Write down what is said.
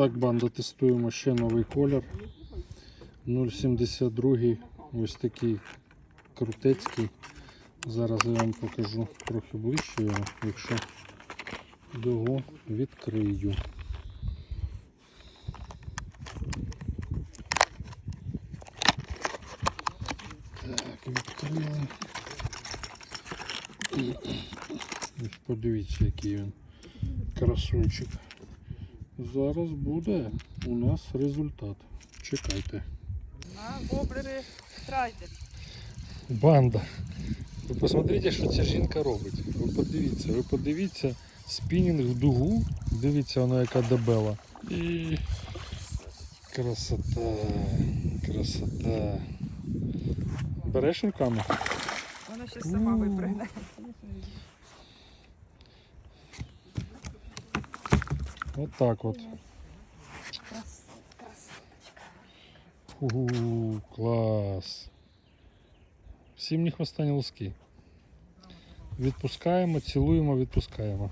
Так, банда, тестуємо ще новий колір. 0,72. Ось такий крутецький. Зараз я вам покажу трохи ближче його, якщо його відкрию. Так, відкрили. Подивіться, який він красунчик. Зараз буде у нас результат. Чекайте. На воблери трайдер. Банда. Ви посмотрите, що ця жінка робить. Ви подивіться, ви подивіться, спінінг в дугу. Дивіться, вона яка дебела. І красота. Красота. Береш руками? Вона ще сама випригне. От так от. Ууу, клас. Всім не хвоста, ні луски. Відпускаємо, цілуємо, відпускаємо.